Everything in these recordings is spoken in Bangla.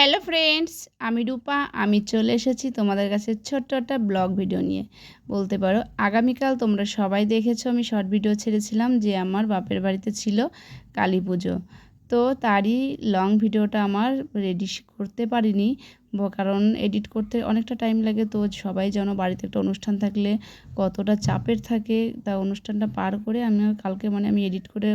হ্যালো ফ্রেন্ডস আমি রূপা, আমি চলে এসেছি তোমাদের কাছে ছোট্ট একটা ব্লগ ভিডিও নিয়ে। বলতে পারো, আগামীকাল তোমরা সবাই দেখেছ, আমি শর্ট ভিডিও ছেড়েছিলাম যে আমার বাপের বাড়িতে ছিল কালী পুজো। তো তারই লং ভিডিওটা আমার রেডি করতে পারিনি। কারণ এডিট করতে অনেকটা টাইম লাগে, তো সবাই যেন বাড়িতে একটা অনুষ্ঠান থাকলে কতটা চাপের থাকে, তা অনুষ্ঠানটা পার করে আমি কালকে মানে আমি এডিট করে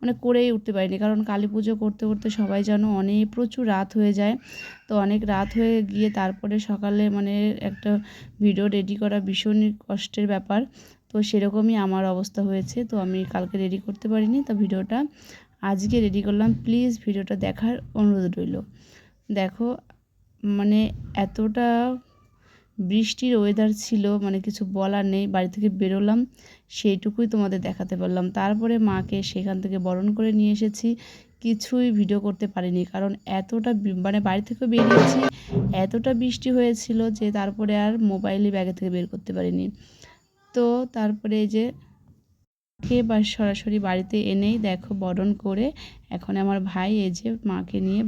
মানে করেই উঠতে পারিনি। কারণ কালী পুজো করতে করতে সবাই যেন অনেক প্রচুর রাত হয়ে যায়। তো অনেক রাত হয়ে গিয়ে তারপরে সকালে মানে একটা ভিডিও রেডি করা ভীষণই কষ্টের ব্যাপার। তো সেরকমই আমার অবস্থা হয়েছে, তো আমি কালকে রেডি করতে পারিনি, তো ভিডিওটা আজকে রেডি করলাম। প্লিজ ভিডিওটা দেখার অনুরোধ রইল। দেখো মানে এতটা বৃষ্টির ওয়েদার ছিল মানে কিছু বলার নেই, বাড়ি থেকে বেরোলাম, সেইটুকুই তোমাদের দেখাতে পারলাম। তারপরে মাকে সেখান থেকে বরণ করে নিয়ে এসেছি, কিছুই ভিডিও করতে পারিনি, কারণ এতটা মানে বাড়ি থেকে বেরিয়েছি, এতটা বৃষ্টি হয়েছিল যে তারপরে আর মোবাইলই ব্যাগে থেকে বের করতে পারিনি। তো তারপরে এই যে কে বা সরাসরি বাড়িতে এনেই দেখো বরণ করে এখন আমার ভাই এই যে মাকে নিয়ে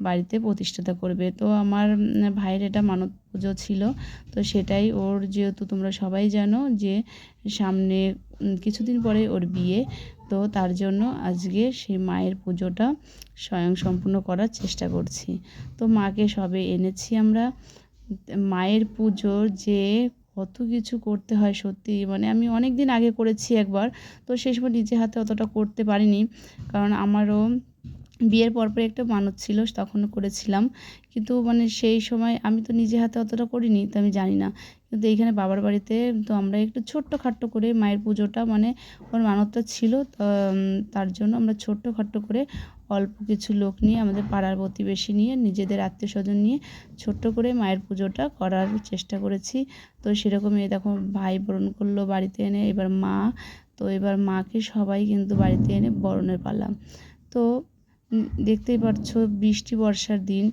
বাড়িতে প্রতিষ্ঠাতা করবে। তো আমার ভাইয়ের এটা মানত পুজো ছিল। তো সেটাই ওর যেহেতু তোমরা সবাই জানো যে সামনে কিছুদিন পরে ওর বিয়ে, তো তার জন্য আজকে সেই মায়ের পুজোটা স্বয়ং সম্পূর্ণ করার চেষ্টা করছি। তো মাকে সবে এনেছি আমরা। মায়ের পুজোর যে কত কিছু করতে হয় সত্যি। মানে আমি অনেক দিন আগে করেছি একবার, তো সেই সময় নিজে হাতে অতটা করতে পারিনি। কারণ আমারও বিয়ের পরপরই একটা মানত ছিল, তখনও করেছিলাম। কিন্তু মানে সেই সময় আমি তো নিজে হাতে অতটা করিনি, তো আমি জানি না। কিন্তু এইখানে বাবার বাড়িতে তো আমরা একটু ছোট্ট খাট্ট করে মায়ের পুজোটা মানে ওর মানতটা ছিল তার জন্য আমরা ছোট্ট খাট্ট করে অল্প কিছু লোক নিয়ে আমাদের পাড়ার প্রতিবেশী নিয়ে, নিজেদের আত্মীয় স্বজন নিয়ে ছোট্ট করে মায়ের পুজোটা করার চেষ্টা করেছি। তো সেরকমই দেখো, ভাই বরণ করল বাড়িতে এনে, এবার মা, তো এবার মাকে সবাই কিন্তু বাড়িতে এনে বরণের পালা। তো দেখতেই পারছ বৃষ্টি বর্ষার দিন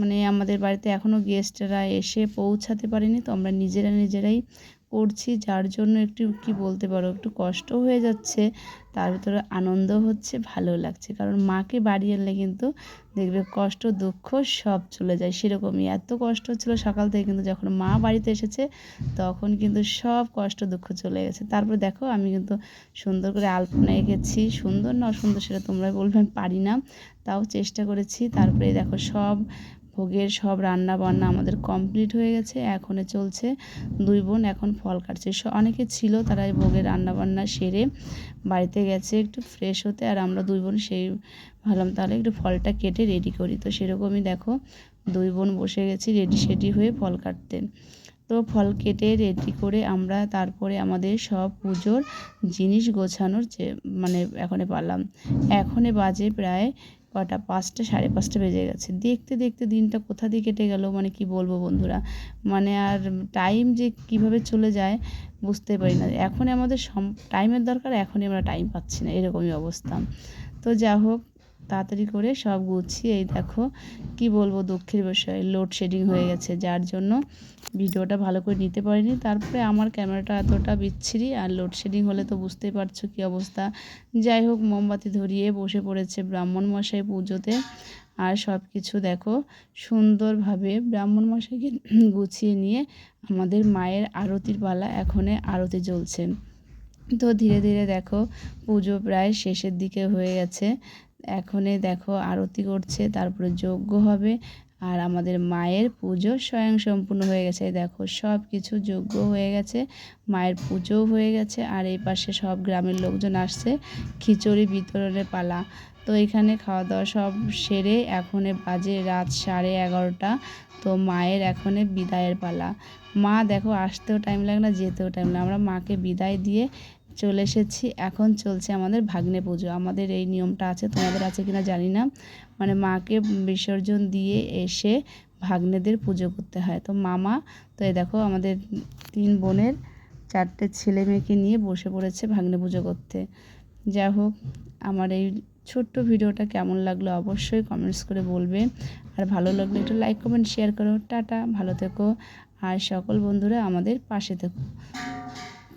মানে আমাদের বাড়িতে এখনও গেস্টরা এসে পৌঁছাতে পারেনি, তো আমরা নিজেরা নিজেরাই করছি, যার জন্য একটু কি বলতে পারো, একটু কষ্ট হয়ে যাচ্ছে, তার ভিতরে আনন্দ হচ্ছে ভালো লাগছে। কারণ মাকে বাড়ি আনলে কিন্তু দেখবে কষ্ট, দুঃখ সব চলে যায়। সেরকমই এত কষ্ট হচ্ছিল সকাল থেকে কিন্তু যখন মা বাড়িতে এসেছে, তখন কিন্তু সব কষ্ট, দুঃখ চলে গেছে। তারপর দেখো, আমি কিন্তু সুন্দর করে আলপনা এঁকেছি। সুন্দর না অসুন্দর সেটা তোমরা বলবে, আমি পারি না। তাও চেষ্টা করেছি। তারপরে দেখো সব ভোগের সব রান্না বান্না আমাদের কমপ্লিট হয়ে গেছে এখনে চলছে দুই বোন এখন ফল কাটছে। অনেকে ছিল তারা ভোগের রান্না বান্না সেরে বাড়িতে গেছে একটু ফ্রেশ হতে আর আমরা দুই বোন সেই ভাবলাম তাহলে একটু ফলটা কেটে রেডি করি। তো সেরকমই দেখো দুই বোন বসে গেছি রেডি সেডি হয়ে ফল কাটতে। তো ফল কেটে রেডি করে আমরা তারপরে আমাদের সব পুজোর জিনিস গোছানোর যে মানে এখনে পারলাম। এখনে বাজে প্রায় কটা? পাঁচটা, সাড়ে পাঁচটা বেজে গেছে। দেখতে দেখতে দিনটা কোথা দিয়ে কেটে গেল মানে কি বলব বন্ধুরা? মানে আর টাইম যে কীভাবে চলে যায় বুঝতে পারি না। এখন আমাদের সম টাইমের দরকার, এখনই আমরা টাইম পাচ্ছি না, এরকমই অবস্থা। তো যা হোক তাড়াতাড়ি করে সব গুছিয়ে এই দেখো কি বলব দুঃখের বিষয় লোডশেডিং হয়ে গেছে, যার জন্য ভিডিওটা ভালো করে নিতে পারিনি। তারপরে আমার ক্যামেরাটা এতটা বিচ্ছিরি আর লোডশেডিং হলে তো বুঝতেই পারছ কী অবস্থা। যাই হোক, মোমবাতি ধরিয়ে বসে পড়েছে ব্রাহ্মণ মশাই পুজোতে। আর সব কিছু দেখো সুন্দরভাবে ব্রাহ্মণ মশাইকে গুছিয়ে নিয়ে আমাদের মায়ের আরতির পালা এখনে আরতি জ্বলছে তো ধীরে ধীরে দেখো পুজো প্রায় শেষের দিকে হয়ে গেছে। এখনে দেখো আরতি করছে, তারপরে যজ্ঞ হবে আর আমাদের মায়ের পুজো স্বয়ং সম্পূর্ণ হয়ে গেছে। দেখো সব কিছু যজ্ঞ হয়ে গেছে, মায়ের পুজোও হয়ে গেছে আর এই পাশে সব গ্রামের লোকজন আসছে খিচুড়ি বিতরণের পালা। তো এখানে খাওয়া দাওয়া সব সেরে এখনে বাজে রাত সাড়ে এগারোটা, তো মায়ের এখনে বিদায়ের পালা। মা দেখো আসতেও টাইম লাগে না, যেতেও টাইম লাগে আমরা মাকে বিদায় দিয়ে চলে এসেছি। এখন চলছে আমাদের ভাগ্নে পুজো। আমাদের এই নিয়মটা আছে, তোমাদের আছে কিনা জানি না। মানে মাকে বিসর্জন দিয়ে এসে ভাগ্নেদের পুজো করতে হয়। তো মামা, তো এই দেখো আমাদের তিন বোনের চারটে ছেলে মেয়েকে নিয়ে বসে পড়েছে ভাগ্নে পুজো করতে। যা হোক, আমার এই ছোট্ট ভিডিওটা কেমন লাগল অবশ্যই কমেন্টস করে বলবে। আর ভালো লাগলে একটু লাইক কমেন্ট শেয়ার করো। টাটা, ভালো থেকো। আর সকল বন্ধুরা আমাদের পাশে থেকো।